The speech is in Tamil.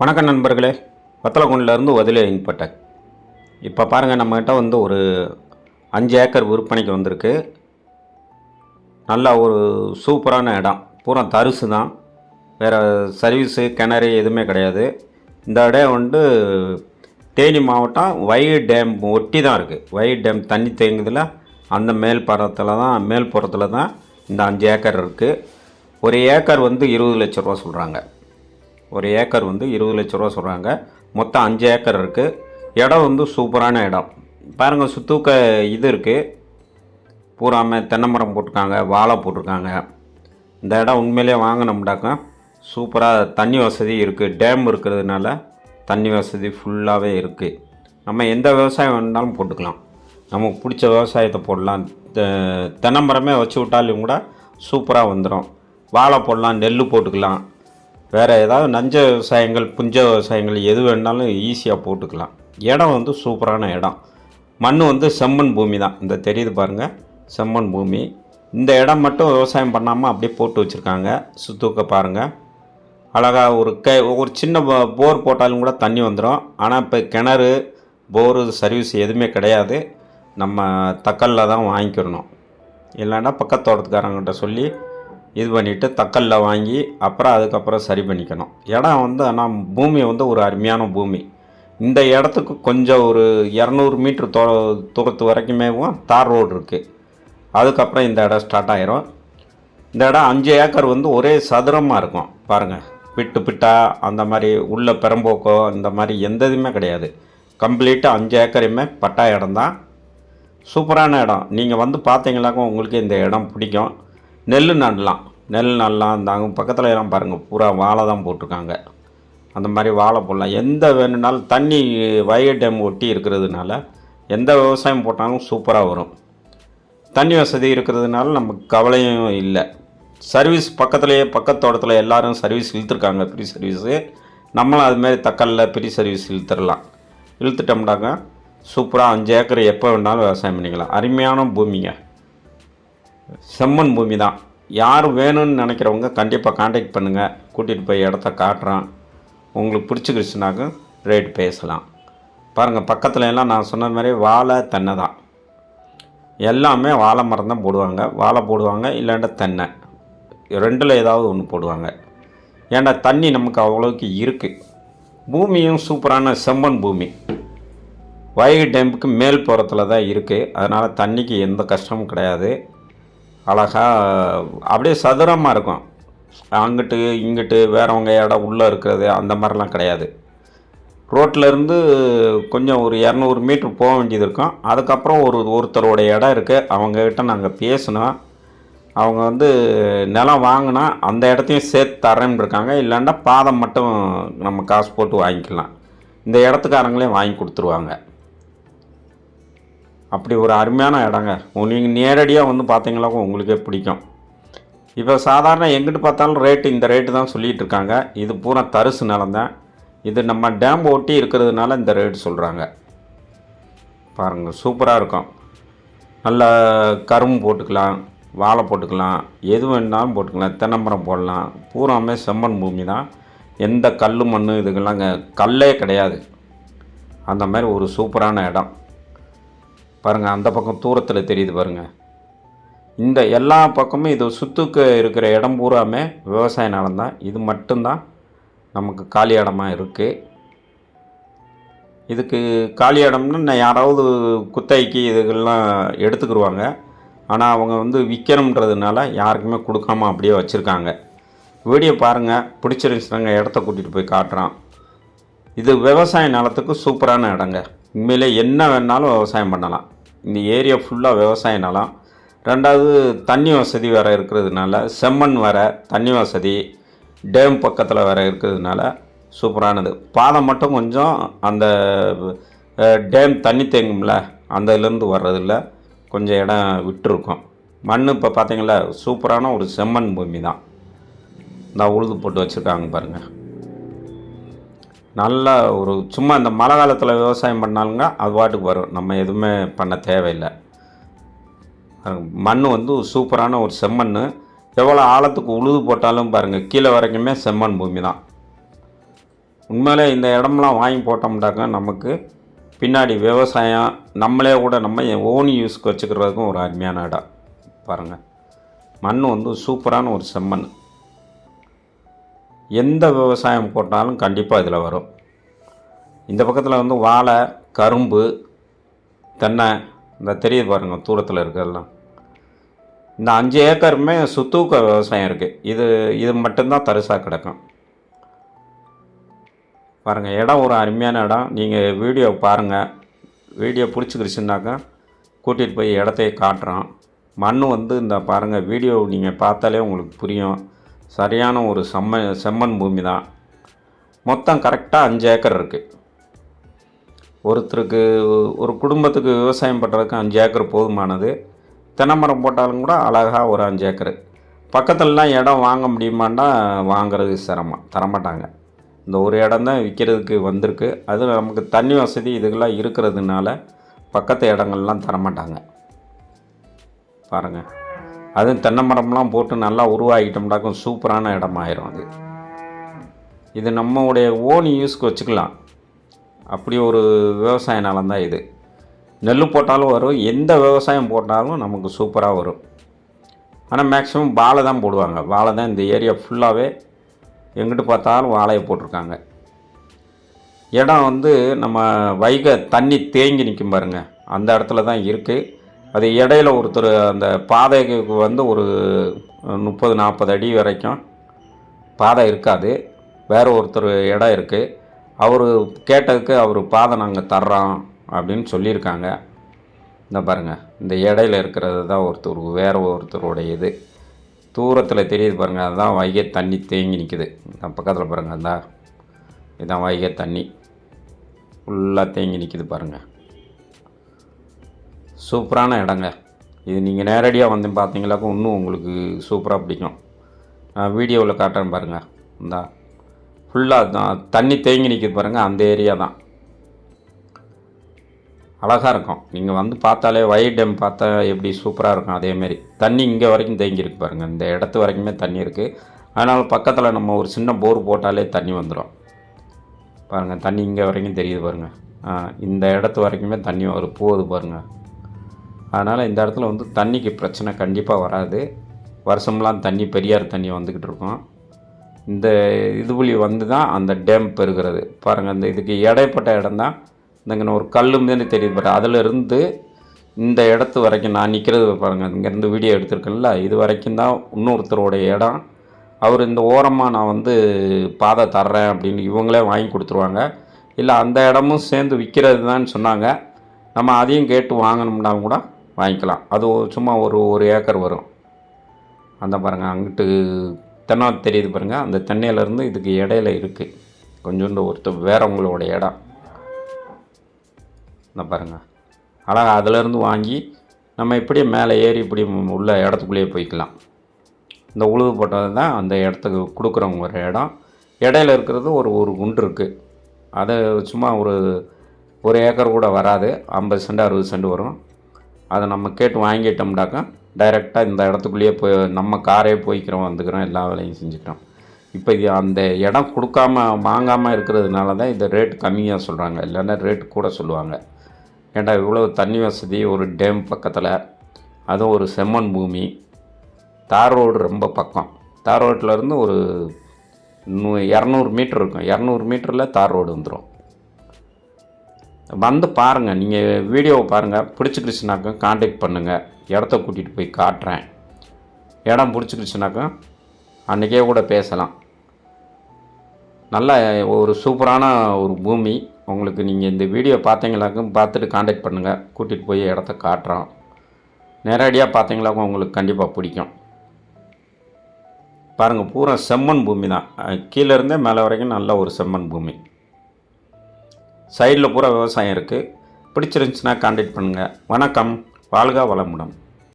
வணக்கம் நண்பர்களே. வத்தலகுண்டிலேருந்து வதிலே இன்பட்டக் இப்போ பாருங்கள் நம்மகிட்ட வந்து ஒரு அஞ்சு ஏக்கர் விற்பனைக்கு வந்திருக்கு. நல்லா ஒரு சூப்பரான இடம். பூரா தரிசு தான். வேறு சர்வீஸு கிணறு எதுவுமே கிடையாது. இந்த இடம் வந்து தேனி மாவட்டம் வை டேம் ஒட்டி தான் இருக்குது வை டேம் தண்ணி தேங்குதில் அந்த மேல் பரத்தில் தான் மேல் புறத்தில் தான் இந்த அஞ்சு ஏக்கர் இருக்குது ஒரு ஏக்கர் வந்து இருபது லட்ச ரூபா சொல்கிறாங்க ஒரு ஏக்கர் வந்து இருபது லட்ச ரூபா சொல்கிறாங்க மொத்தம் அஞ்சு ஏக்கர் இருக்குது இடம் வந்து சூப்பரான இடம். பாருங்கள் சுத்தூக்க இது இருக்குது பூராமல் தென்னை மரம் போட்டிருக்காங்க வாழை போட்டிருக்காங்க. இந்த இடம் உண்மையிலே வாங்கினோம்னாக்கா சூப்பராக தண்ணி வசதி இருக்குது டேம் இருக்கிறதுனால தண்ணி வசதி ஃபுல்லாகவே இருக்குது நம்ம எந்த விவசாயம் வேணாலும் போட்டுக்கலாம். நமக்கு பிடிச்ச விவசாயத்தை போடலாம். தெ- தென்னை மரமே வச்சு விட்டாலும் கூட சூப்பராக வந்துடும் வாழை போடலாம் நெல் போட்டுக்கலாம். வேறு ஏதாவது நஞ்ச விவசாயங்கள் புஞ்ச விவசாயங்கள் எது வேணாலும் ஈஸியாக போட்டுக்கலாம். இடம் வந்து சூப்பரான இடம். மண் வந்து செம்மண் பூமி தான். இந்த தெரியுது பாருங்கள் செம்மண் பூமி. இந்த இடம் மட்டும் விவசாயம் பண்ணாமல் அப்படியே போட்டு வச்சுருக்காங்க. சுத்தூக்க பாருங்கள் அழகாக ஒரு கை ஒரு சின்ன போர் போட்டாலும் கூட தண்ணி வந்துடும் ஆனால் இப்போ கிணறு போரு சர்வீஸ் எதுவுமே கிடையாது. நம்ம தக்கல்ல தான் வாங்கிக்கிறணும். இல்லைன்னா பக்கத்து தோட்டத்துக்காரங்கிட்ட சொல்லி இது பண்ணிவிட்டு தக்கல்ல வாங்கி அப்புறம் அதுக்கப்புறம் சரி பண்ணிக்கணும். இடம் வந்து ஆனால் பூமி வந்து ஒரு அருமையான பூமி. இந்த இடத்துக்கு கொஞ்சம் ஒரு இரநூறு மீட்ரு தொ தூரத்து வரைக்குமே தார் ரோடு இருக்குது அதுக்கப்புறம் இந்த இடம் ஸ்டார்ட் ஆயிரும். இந்த இடம் அஞ்சு ஏக்கர் வந்து ஒரே சதுரமாக இருக்கும். பாருங்கள் பிட்டு பிட்டா அந்த மாதிரி உள்ள பெரம்போக்கோ இந்த மாதிரி எந்த இதுவுமே கிடையாது. கம்ப்ளீட்டாக அஞ்சு ஏக்கரையுமே பட்டா இடம் தான் சூப்பரான இடம். நீங்கள் வந்து பார்த்தீங்களாக்க உங்களுக்கு இந்த இடம் பிடிக்கும். நெல் நடலாம். நெல் நடலாம் இந்த அங்கே பக்கத்தில் எல்லாம் பாருங்கள் பூரா வாழை தான் போட்டிருக்காங்க. அந்த மாதிரி வாழை போடலாம். எந்த வேணுனாலும் தண்ணி வய டேம் ஒட்டி இருக்கிறதுனால எந்த விவசாயம் போட்டாலும் சூப்பராக வரும். தண்ணி வசதி இருக்கிறதுனால நமக்கு கவலையும் இல்லை. சர்வீஸ் பக்கத்துலேயே பக்கத்தோட்டத்தில் எல்லோரும் சர்வீஸ் இழுத்துருக்காங்க. ஃப்ரீ சர்வீஸு நம்மளும் அதுமாரி தக்கல்ல ஃப்ரீ சர்வீஸ் இழுத்துடலாம். இழுத்துட்டோம்னாங்க சூப்பராக அஞ்சு ஏக்கர் எப்போ வேணாலும் விவசாயம் பண்ணிக்கலாம். அருமையான பூமிங்க. செம்மண் பூமி தான் யார் வேணும்னு நினைக்கிறவங்க கண்டிப்பாக காண்டாக்ட் பண்ணுங்கள் கூட்டிகிட்டு போய் இடத்த காட்டுறோம் உங்களுக்கு பிடிச்சிக்கிடுச்சுனாக்க ரேட் பேசலாம். பாருங்கள் பக்கத்தில் எல்லாம் நான் சொன்ன மாதிரி வாழை தென்னை தான். எல்லாமே வாழை மரம் தான் போடுவாங்க. வாழை போடுவாங்க இல்லாண்ட தென்னை. ரெண்டில் ஏதாவது ஒன்று போடுவாங்க. ஏன்னா தண்ணி நமக்கு அவ்வளோக்கு இருக்குது பூமியும் சூப்பரான செம்மண் பூமி. வைகை டேம்புக்கு மேல் புறத்தில் தான் இருக்குது அதனால் தண்ணிக்கு எந்த கஷ்டமும் கிடையாது. அழகாக அப்படியே சதுரமாக இருக்கும். அங்கிட்டு இங்கிட்டு வேறவங்க இடம் உள்ளே இருக்கிறது அந்த மாதிரிலாம் கிடையாது. ரோட்டிலேருந்து இருந்து கொஞ்சம் ஒரு இரநூறு மீட்ரு போக வேண்டியது இருக்கும். அதுக்கப்புறம் ஒரு ஒருத்தரோட இடம் இருக்குது அவங்கக்கிட்ட நாங்கள் பேசினோம் அவங்க வந்து நிலம் வாங்கினா அந்த இடத்தையும் சேர்த்து தரேன்னு இருக்காங்க. இல்லைன்னா பாதம் மட்டும் நம்ம காசு போட்டு வாங்கிக்கலாம். இந்த இடத்துக்காரங்களே வாங்கி கொடுத்துருவாங்க. அப்படி ஒரு அருமையான இடங்க. நீங்கள் நேரடியாக வந்து பார்த்தீங்களா உங்களுக்கே பிடிக்கும். இப்போ சாதாரண எங்கிட்டு பார்த்தாலும் ரேட்டு இந்த ரேட்டு தான் சொல்லிகிட்டு இருக்காங்க. இது பூரா தரிசு நிலம் தான். இது நம்ம டேம் ஒட்டி இருக்கிறதுனால இந்த ரேட் சொல்கிறாங்க பாருங்கள் சூப்பராக இருக்கும். நல்ல கரும்பு போட்டுக்கலாம் வாழை போட்டுக்கலாம் எது வேணாலும் போட்டுக்கலாம் தென்னமரம் போடலாம். பூராமே செம்மண் பூமி தான். எந்த கல் மண் இதுக்கெல்லாம் கல்லே கிடையாது. அந்த மாதிரி ஒரு சூப்பரான இடம். பாருங்கள் அந்த பக்கம் தூரத்தில் தெரியுது பாருங்கள் இந்த எல்லா பக்கமும் இது சுற்றுக்கு இருக்கிற இடம் பூராமே விவசாய நிலம் தான். இது மட்டும்தான் நமக்கு காலி இடமாக இருக்குது இதுக்கு காலி இடம்னு யாராவது குத்தகைக்கு இதுகள்லாம் எடுத்துக்கிடுவாங்க ஆனால் அவங்க வந்து விற்கணுன்றதுனால யாருக்குமே கொடுக்காம அப்படியே வச்சுருக்காங்க. வீடியோ பாருங்கள் பிடிச்சிருந்துச்சுனாங்க இடத்த கூட்டிகிட்டு போய் காட்டுறோம் இது விவசாய நிலத்துக்கு சூப்பரான இடங்க. உண்மையிலே என்ன வேணாலும் விவசாயம் பண்ணலாம். இந்த ஏரியா ஃபுல்லாக விவசாய நிலம் ரெண்டாவது தண்ணி வசதி வேறு இருக்கிறதுனால செம்மண் வேறு தண்ணி வசதி டேம் பக்கத்தில் வேறு இருக்கிறதுனால சூப்பரானது. பாதை மட்டும் கொஞ்சம் அந்த டேம் தண்ணி தேங்கும்ல அந்த இதுலேருந்து வர்றதில்ல கொஞ்சம் இடம் விட்டுருக்கும். மண் இப்போ பார்த்தீங்களா சூப்பரான ஒரு செம்மண் பூமி தான் இந்த உழுது போட்டு வச்சுருக்காங்க பாருங்கள் நல்லா ஒரு சும்மா இந்த மழை காலத்தில் விவசாயம் பண்ணாலுங்க அது பாட்டுக்கு வரும். நம்ம எதுவுமே பண்ண தேவையில்லை. மண் வந்து சூப்பரான ஒரு செம்மண் எவ்வளோ ஆழத்துக்கு உழுது போட்டாலும் பாருங்கள் கீழே வரைக்குமே செம்மண் பூமி தான். உண்மையிலே இந்த இடம்லாம் வாங்கி போட்டோம்னாக்கா நமக்கு பின்னாடி விவசாயம் நம்மளே கூட நம்ம ஓன் யூஸ்க்கு வச்சுக்கிறதுக்கும் ஒரு அருமையான இடம். பாருங்கள் மண் வந்து சூப்பரான ஒரு செம்மண். எந்த விவசாயம் போட்டாலும் கண்டிப்பாக இதில் வரும். இந்த பக்கத்தில் வந்து வாழை கரும்பு தென்னை இந்த தெரியுது பாருங்கள் தூரத்தில் இருக்கிறதெல்லாம். இந்த அஞ்சு ஏக்கருமே சுத்தூக்க விவசாயம் இருக்குது இது இது மட்டும்தான் தரிசாக கிடக்கும். பாருங்கள் இடம் ஒரு அருமையான இடம். நீங்கள் வீடியோ பாருங்கள் வீடியோ பிடிச்சிக்கிடுச்சுனாக்கா கூட்டிகிட்டு போய் இடத்தையே காட்டுறோம் மண் வந்து இந்த பாருங்கள் வீடியோ நீங்கள் பார்த்தாலே உங்களுக்கு புரியும். சரியான ஒரு செம்ம செம்மண் பூமி தான். மொத்தம் கரெக்டாக அஞ்சு ஏக்கர் இருக்குது ஒருத்தருக்கு ஒரு குடும்பத்துக்கு விவசாயம் பண்ணுறதுக்கு அஞ்சு ஏக்கர் போதுமானது. தென்னைமரம் போட்டாலும் கூட அழகாக ஒரு அஞ்சு ஏக்கர். பக்கத்துலலாம் இடம் வாங்க முடியுமான்னா வாங்குறது சிரமம். தரமாட்டாங்க. இந்த ஒரு இடம் தான் விற்கிறதுக்கு வந்திருக்கு. அது நமக்கு தண்ணி வசதி இதுக்கெல்லாம் இருக்கிறதுனால பக்கத்து இடங்கள்லாம் தரமாட்டாங்க. பாருங்கள் அதுவும் தென்னை மரம்லாம் போட்டு நல்லா உருவாகிட்டோம்னாக்கும் சூப்பரான இடமாயிரும் அது. இது நம்மளுடைய ஓன் யூஸ்க்கு வச்சுக்கலாம். அப்படி ஒரு விவசாய நிலம் தான் இது. நெல் போட்டாலும் வரும் எந்த விவசாயம் போட்டாலும் நமக்கு சூப்பராக வரும். ஆனால் மேக்ஸிமம் வாழை தான் போடுவாங்க. வாழை தான் இந்த ஏரியா ஃபுல்லாகவே எங்கிட்டு பார்த்தாலும் வாழையை போட்டிருக்காங்க. இடம் வந்து நம்ம வைகை தண்ணி தேங்கி நிற்கும் பாருங்கள் அந்த இடத்துல தான் இருக்குது அது இடையில ஒருத்தர் அந்த பாதைக்கு வந்து ஒரு முப்பது நாற்பது அடி வரைக்கும் பாதை இருக்காது. வேறு ஒருத்தர் இடம் இருக்குது அவர் கேட்டதுக்கு அவர் பாதை நாங்கள் தர்றோம் அப்படின்னு சொல்லியிருக்காங்க. இந்த பாருங்கள் இந்த இடையில இருக்கிறது தான் ஒருத்தர் வேறு ஒருத்தருடைய இது. தூரத்தில் தெரியுது பாருங்கள் அதுதான் வைகை தண்ணி தேங்கி நிற்குது இந்த பக்கத்தில் பாருங்கள் அந்த இதுதான் வைகை தண்ணி. ஃபுல்லாக தேங்கி நிற்கிது பாருங்கள் சூப்பரான இடங்க. இது நீங்கள் நேரடியாக வந்து பார்த்தீங்களாக்கும் இன்னும் உங்களுக்கு சூப்பராக பிடிக்கும். நான் வீடியோவில் காட்டுறேன் பாருங்கள் இந்தா. ஃபுல்லாக தான் தண்ணி தேங்கி நிற்கிது பாருங்கள் அந்த ஏரியா தான். அழகாக இருக்கும். நீங்கள் வந்து பார்த்தாலே வயல் டேம் பார்த்தா எப்படி சூப்பராக இருக்கும் அதேமாரி தண்ணி இங்கே வரைக்கும் தேங்கி இருக்கு பாருங்கள் இந்த இடத்து வரைக்குமே தண்ணி இருக்குது அதனால் பக்கத்தில் நம்ம ஒரு சின்ன போர் போட்டாலே தண்ணி வந்துடும் பாருங்கள் தண்ணி இங்கே வரைக்கும் தெரியுது பாருங்கள் ஆ, இந்த இடத்து வரைக்குமே தண்ணி வரும் போகுது பாருங்கள் அதனால் இந்த இடத்துல வந்து தண்ணிக்கு பிரச்சனை கண்டிப்பாக வராது. வருஷம்லாம் தண்ணி பெரியார் தண்ணி வந்துக்கிட்டு இருக்கும். இந்த இதுபுலி வந்து தான் அந்த டேம் பெறுகிறது பாருங்கள் இந்த இதுக்கு இடைப்பட்ட இடம் தான் இந்தங்க ஒரு கல் மாதிரி தெரியுது பாரு. அதில் இருந்து இந்த இடத்து வரைக்கும் நான் நிற்கிறது பாருங்கள் இங்கேருந்து வீடியோ எடுத்திருக்கேன்ல இது வரைக்கும் தான் இன்னொருத்தருடைய இடம். அவர் இந்த ஓரமாக நான் வந்து பாதை தர்றேன் அப்படின்னு இவங்களே வாங்கி கொடுத்துருவாங்க. இல்லை அந்த இடமும் சேர்ந்து விற்கிறது தான் சொன்னாங்க. நம்ம அதையும் கேட்டு வாங்கணும்னா கூட வாங்கிக்கலாம். அது சும்மா ஒரு ஒரு ஏக்கர் வரும். அந்த பாருங்கள் அங்கிட்டு தென்னா தெரியுது பாருங்கள் அந்த தென்னையிலேருந்து இதுக்கு இடையில இருக்குது கொஞ்சோண்டு ஒருத்தர் வேறவங்களோட இடம். இந்த பாருங்கள் அழகாக அதிலேருந்து வாங்கி நம்ம இப்படியே மேலே ஏறி இப்படி உள்ள இடத்துக்குள்ளேயே போய்க்கலாம். இந்த உழுது போட்டது தான் அந்த இடத்துக்கு கொடுக்குறவங்க ஒரு இடம். இடையில இருக்கிறது ஒரு ஒரு குண்டு இருக்குது அது சும்மா ஒரு ஒரு ஏக்கர் கூட வராது. ஐம்பது சென்ட் அறுபது சென்ட் வரும். அதை நம்ம கேட்டு வாங்கிட்டோம்னாக்கா டைரெக்டாக இந்த இடத்துக்குள்ளேயே போய் நம்ம காரே போய்க்கிறோம் வந்துக்கிறோம் எல்லா வேலையும் செஞ்சுக்கிறோம். இப்போ இது அந்த இடம் கொடுக்காம வாங்காமல் இருக்கிறதுனால தான் இந்த ரேட் கம்மியாக சொல்கிறாங்க இல்லைன்னா ரேட் கூட சொல்லுவாங்க. ஏன்டா இவ்வளோ தண்ணி வசதி ஒரு டேம் பக்கத்தில் அதுவும் ஒரு செம்மண் பூமி. தார் ரோடு ரொம்ப பக்கம். தார் ரோட்டிலேருந்து ஒரு நூ இரநூறு மீட்டர் இருக்கும். இரநூறு மீட்டரில் தார் ரோடு வந்துடும் வந்து பாருங்கள் நீங்கள் வீடியோவை பாருங்கள் பிடிச்சிக்கிடுச்சுனாக்கா காண்டாக்ட் பண்ணுங்கள் இடத்த கூட்டிகிட்டு போய் காட்டுறேன். இடம் பிடிச்சிக்கிடுச்சுனாக்கா அன்றைக்கே கூட பேசலாம். நல்ல ஒரு சூப்பரான ஒரு பூமி. உங்களுக்கு நீங்கள் இந்த வீடியோ பார்த்தீங்களாக்கும் பார்த்துட்டு காண்டாக்ட் பண்ணுங்கள் கூட்டிகிட்டு போய் இடத்த காட்டுறோம். நேரடியாக பார்த்தீங்களாக்கும் உங்களுக்கு கண்டிப்பாக பிடிக்கும். பாருங்கள் பூரா செம்மண் பூமி தான் கீழேருந்தே இருந்தே மேலே வரைக்கும் நல்ல ஒரு செம்மண் பூமி. சைடில் பூரா விவசாயம் இருக்குது. பிடிச்சிருந்துச்சுன்னா காண்டாக்ட் பண்ணுங்கள் வணக்கம். வாழ்க வளமுடன்.